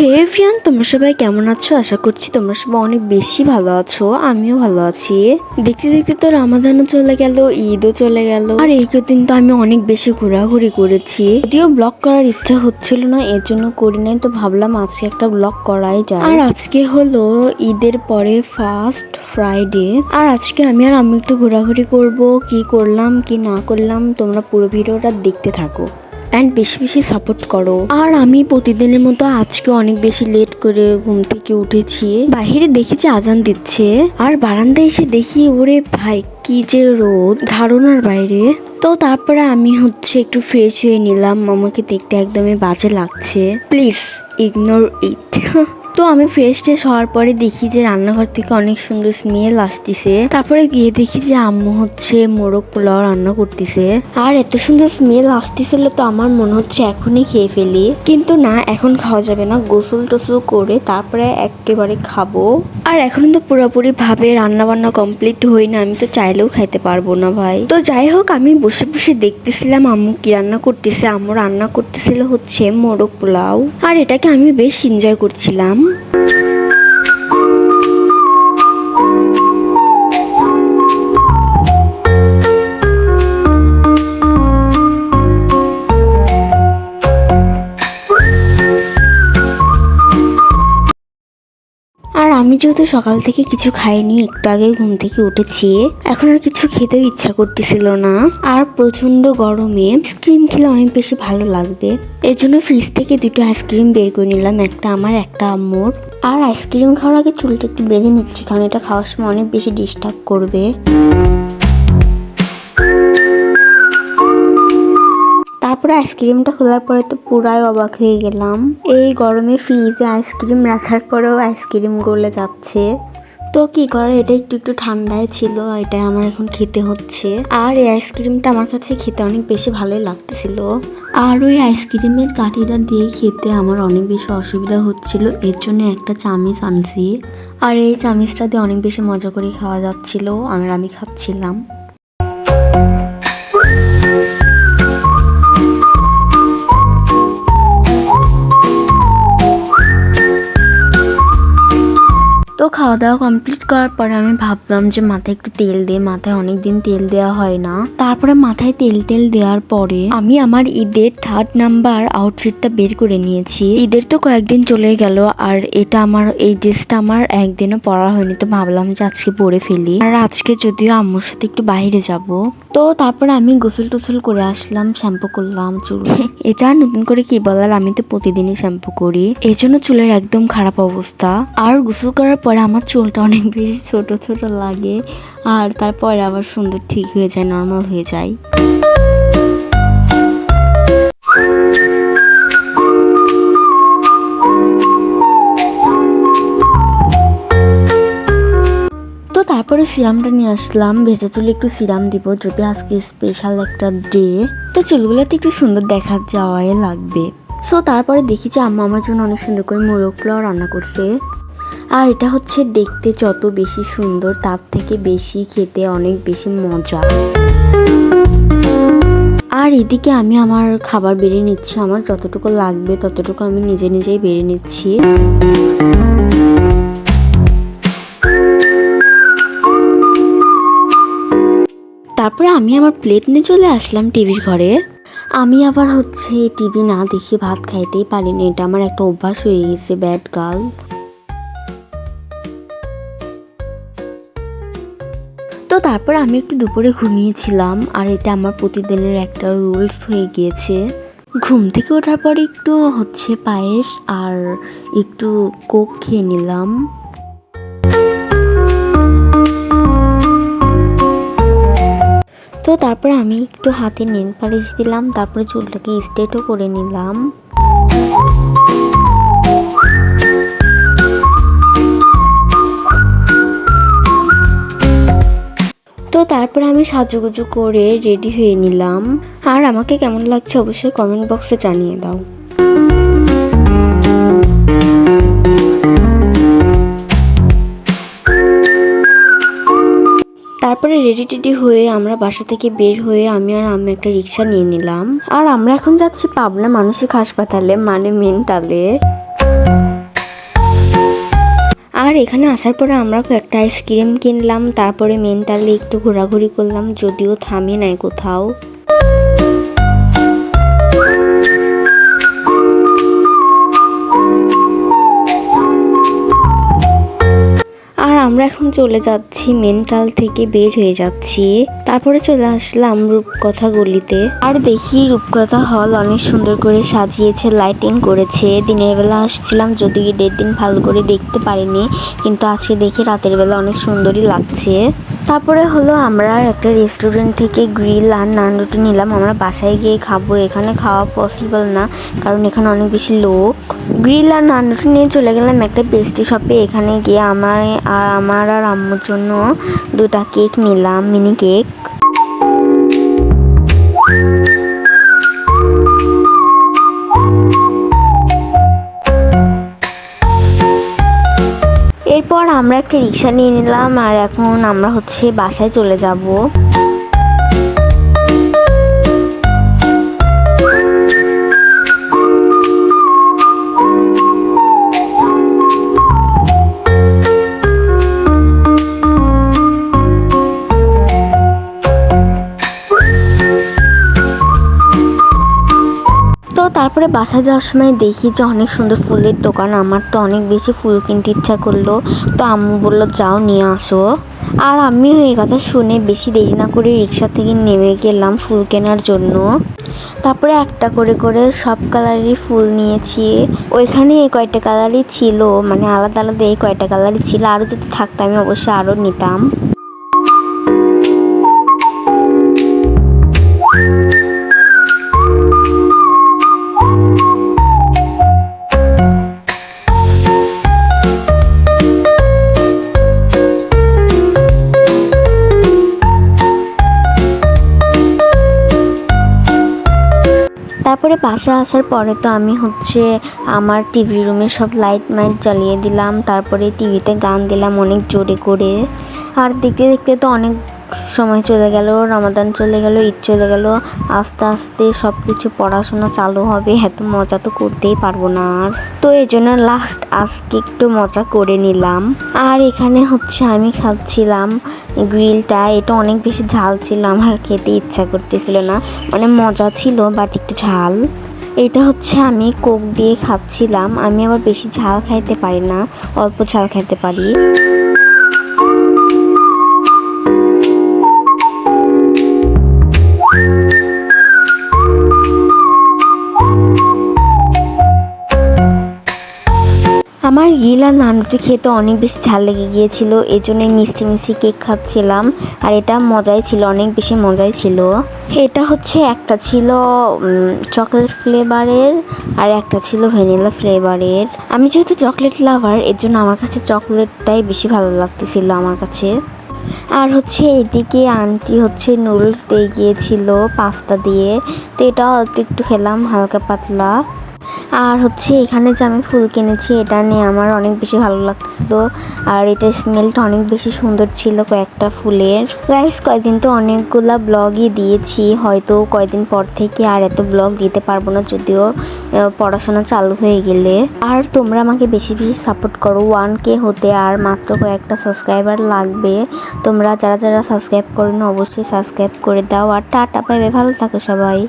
হে তোমরা সবাই কেমন আছো? আশা করছি তোমরা সবাই অনেক বেশি ভালো আছো। আমিও ভালো আছি। দেখতে দেখতে তো রামাদানও চলে গেল, ঈদও চলে গেল। আর এই কদিন তো আমি অনেক বেশি ঘোরাঘুরি করেছি। যদিও ব্লগ করার ইচ্ছা হচ্ছিল না, এর জন্য করি নাই, তো ভাবলাম আজকে একটা ব্লগ করাই যায়। আর আজকে হলো ঈদের পরে ফার্স্ট ফ্রাইডে আর আজকে আমি আর আমি একটু ঘোরাঘুরি করব, কি করলাম, কি না করলাম, তোমরা পুরো ভিডিওটা দেখতে থাকো। অ্যান্ড বেশি বেশি সাপোর্ট করো। আর আমি প্রতিদিনের মতো আজকে অনেক বেশি লেট করে ঘুম থেকে উঠেছি। বাহিরে দেখেছি আজান দিচ্ছে। আর বারান্দায় এসে দেখি, ওরে ভাই, কি যে রোদ। ধারণার বাইরে। তো তারপরে আমি হচ্ছে একটু ফ্রেশ হয়ে নিলাম। আমাকে দেখতে একদমই বাজে লাগছে। প্লিজ ইগনোর ইট তো আমি ফ্রেশ ট্রেশ হওয়ার পরে দেখি যে রান্নাঘর থেকে অনেক সুন্দর স্মেল আসতেছে। তারপরে গিয়ে দেখি যে আম্মু হচ্ছে মোরগ পোলাও রান্না করতেছে। আর এত সুন্দর স্মেল আসতেছিল তো আমার মনে হচ্ছে এখনই খেয়ে ফেলি। কিন্তু না, এখন খাওয়া যাবে না। গোসল টোসল করে তারপরে একেবারে খাব। আর এখন তো পুরোপুরি ভাবে রান্না বান্না কমপ্লিট হই না, আমি তো চাইলেও খাইতে পারব না ভাই। তো যাই হোক, আমি বসে বসে দেখতেছিলাম আম্মু কি রান্না করতেছে। আম্মু রান্না করতেছিল হচ্ছে মোরগ পোলাও। আর এটাকে আমি বেশ এনজয় করছিলাম। আর আমি যেহেতু সকাল থেকে কিছু খাইনি, একটু আগে ঘুম থেকে উঠেছি। এখন আর কিছু খেতেও ইচ্ছা করতেছিল না। আর প্রচণ্ড গরমে আইসক্রিম খেলে অনেক বেশি ভালো লাগবে। এর জন্য ফ্রিজ থেকে দুটো আইসক্রিম বের করে নিলাম, একটা আমার, একটা আম্মুর। আর আইসক্রিম খাওয়ার আগে চুলটা একটু বেঁধে নিচ্ছি, কারণ এটা খাওয়ার সময় অনেক বেশি ডিস্টার্ব করবে। তারপরে আইসক্রিমটা খোলার পরে তো পুরাই অবাক হয়ে গেলাম। এই গরমে ফ্রিজে আইসক্রিম রাখার পরেও আইসক্রিম গলে যাচ্ছে। তো কি করে, এটা একটু একটু ঠান্ডায় ছিল, এটা আমার এখন খেতে হচ্ছে। আর এই আইসক্রিমটা আমার কাছে খেতে অনেক বেশি ভালোই লাগতেছিল। আর ওই আইসক্রিমের কাঠিটা দিয়ে খেতে আমার অনেক বেশি অসুবিধা হচ্ছিল, এর জন্য একটা চামিচ আনছি। আর এই চামিচটা দিয়ে অনেক বেশি মজা করে খাওয়া যাচ্ছিল আর আমি খাচ্ছিলাম। তো খাওয়া দাওয়া কমপ্লিট করার পরে আমি ভাবলাম যে মাথায় একটু তেল দিয়ে, মাথায় অনেক দিন তেল দেওয়া হয় না। তারপরে মাথায় তেল তেল দেওয়ার পরে আমি আমার ঈদের থার্ড নাম্বার আউটফিটটা বের করে নিয়েছি। ঈদের তো কয়েকদিন চলে গেল আর এটা আমার, এই ড্রেসটা আমার একদিনও পরা হয়নি, তো ভাবলাম যে আজকে পরে ফেলি। আর আজকে যদিও আম্মুর সাথে একটু বাইরে যাব। তো তারপরে আমি গোসল টোসল করে আসলাম, শ্যাম্পু করলাম, চুল। এটা নতুন করে কি বলার? আমি তো প্রতিদিনই শ্যাম্পু করি। এই জন্য চুলের একদম খারাপ অবস্থা। আর গোসল করার পরে আমার চুলটা অনেক বেশি ছোট ছোট লাগে আর তারপরে আবার সুন্দর ঠিক হয়ে যায় নর্মাল হয়ে যায়। তারপরে সিরামটা নিয়ে আসলাম, ভেজা চুলে একটু সিরাম দিব, যদি আজকে স্পেশাল একটা ডে তো চুলগুলোতে একটু সুন্দর দেখা যাওয়াই লাগবে। সো তারপরে দেখি যে আম্মা আমার জন্য অনেক সুন্দর করে মোরগ পোলাও রান্না করছে। আর এটা হচ্ছে দেখতে যত বেশি সুন্দর, তার থেকে বেশি খেতে অনেক বেশি মজা। আর এদিকে আমি আমার খাবার বেড়ে নিচ্ছি, আমার যতটুকু লাগবে ততটুকু আমি নিজে নিজেই বেড়ে নিচ্ছি। তারপরে আমি আমার প্লেট নিয়ে চলে আসলাম টিভির ঘরে। আমি আবার হচ্ছে টিভি না দেখে ভাত খাইতেই পারিনি, এটা আমার একটা অভ্যাস হয়ে গেছে ব্যাড গার্ল তারপর আমি একটু দুপুরে ঘুমিয়েছিলাম আর এটা আমার প্রতিদিনের একটা রুলস হয়ে গিয়েছে। ঘুম থেকে ওঠার পরে একটু হচ্ছে পায়েস আর একটু কোক খেয়ে নিলাম। তো তারপরে আমি একটু হাতে নেল পালিশ দিলাম, তারপরে চুলটাকে স্ট্রেটও করে নিলাম। তো তারপরে আমি সাজুগুজু করে রেডি হয়ে নিলাম। আর আমাকে কেমন লাগছে অবশ্যই কমেন্ট বক্সে জানিয়ে দাও। তারপরে রেডি টেডি হয়ে আমরা বাসা থেকে বের হয়ে আমি আর আমি একটা রিক্সা নিয়ে নিলাম। আর আমরা এখন যাচ্ছি পাবনা মানসিক হাসপাতালে মানে মেন্টালে এখানে আসার পরে আমরা একটা আইসক্রিম কিনলাম, তারপরে মেন্টালি একটু ঘোরাঘুরি করলাম, যদিও থামে নাই কোথাও। আমরা এখন চলে যাচ্ছি মেন্টাল থেকে বের হয়ে যাচ্ছি। তারপরে চলে আসলাম রূপকথা গলিতে আর দেখি রূপকথা হল অনেক সুন্দর করে সাজিয়েছে লাইটিং করেছে। দিনের বেলা আসছিলাম যদি দেড় দিন ভালো করে দেখতে পারিনি, কিন্তু আজকে দেখে রাতের বেলা অনেক সুন্দরই লাগছে। তারপরে হলো আমরা একটা রেস্টুরেন্ট থেকে গ্রিল আর নান রুটি নিলাম। আমরা বাসায় গিয়ে খাব। এখানে খাওয়া পসিবল না, কারণ এখানে অনেক বেশি লোক। গ্রিল আর নান রুটি নিয়ে চলে গেলাম একটা পেস্ট্রি শপে এখানে গিয়ে আমার আর আমার আর আম্মুর জন্য দুটা কেক নিলাম মিনি কেক আমরা একটা রিক্সা নিয়ে নিলাম আর এখন আমরা হচ্ছে বাসায় চলে যাব। তো তারপরে বাসায় যাওয়ার সময় দেখি যে অনেক সুন্দর ফুলের দোকান। আমার তো অনেক বেশি ফুল কিনতে ইচ্ছা করল। তো আম্মু বলল, যাও নিয়ে আসো। আর আমিও এই কথা শুনে বেশি দেরি না করে রিক্সা থেকে নেমে গেলাম ফুল কেনার জন্য। তারপরে একটা করে করে সব কালারেরই ফুল নিয়েছি। ওইখানে এই কয়টা কালারই ছিল মানে আলাদা আলাদা এই কয়টা কালারই ছিল। আরও যদি থাকতো আমি অবশ্যই আরও নিতাম। তারপরে বাসা আসার পরে তো আমি হচ্ছে আমার টিভি রুমে সব লাইট মাইট জ্বালিয়ে দিলাম, তারপরে টিভিতে গান দিলাম অনেক জোরে করে। আর দেখতে দেখতে তো অনেক সময় চলে গেল, রমাদান চলে গেল, ঈদ চলে গেল, আস্তে আস্তে সব কিছু পড়াশোনা চালু হবে। এত মজা তো করতেই পারব না আর। তো এই জন্য লাস্ট আজকে একটু মজা করে নিলাম। আর এখানে হচ্ছে আমি খাচ্ছিলাম গ্রিলটা এটা অনেক বেশি ঝাল ছিল, আমার খেতে ইচ্ছা করতেছিল না। মানে মজা ছিল বাট একটু ঝাল। এটা হচ্ছে আমি কোক দিয়ে খাচ্ছিলাম। আমি আবার বেশি ঝাল খাইতে পারি না, অল্প ঝাল খাইতে পারি। গিল আর নানরুটি খেতে অনেক বেশি ঝাল লেগে গিয়েছিল এই জন্য মিষ্টি মিষ্টি কেক খাচ্ছিলাম, আর এটা মজাই ছিল, অনেক বেশি মজাই ছিল। এটা হচ্ছে একটা ছিল চকলেট ফ্লেভারের আর একটা ছিল ভ্যানিলা ফ্লেভারের আমি যেহেতু চকলেট লাভার এর জন্য আমার কাছে চকলেটটাই বেশি ভালো লাগতেছিল আমার কাছে। আর হচ্ছে এদিকে আন্টি হচ্ছে নুডলস দিয়ে গিয়েছিল পাস্তা দিয়ে, তো এটা অল্প একটু খেলাম, হালকা পাতলা। আর হচ্ছে এখানে যে আমি ফুল কিনেছি, এটা নিয়ে আমার অনেক বেশি ভালো লাগতেছিল। আর এটা স্মেলটা অনেক বেশি সুন্দর ছিল কয়েকটা ফুলের। গাইস কয়েকদিন তো অনেকগুলা ব্লগই দিয়েছি। হয়তো কয়েকদিন পর থেকে আর এত ব্লগ দিতে পারব না, যদিও পড়াশোনা চালু হয়ে গেলে। আর তোমরা আমাকে বেশি বেশি সাপোর্ট করো। ওয়ান কে হতে আর মাত্র কয়েকটা সাবস্ক্রাইবার লাগবে। তোমরা যারা যারা সাবস্ক্রাইব করো না অবশ্যই সাবস্ক্রাইব করে দাও। আর টাটা পাইবে ভালো থাকো সবাই।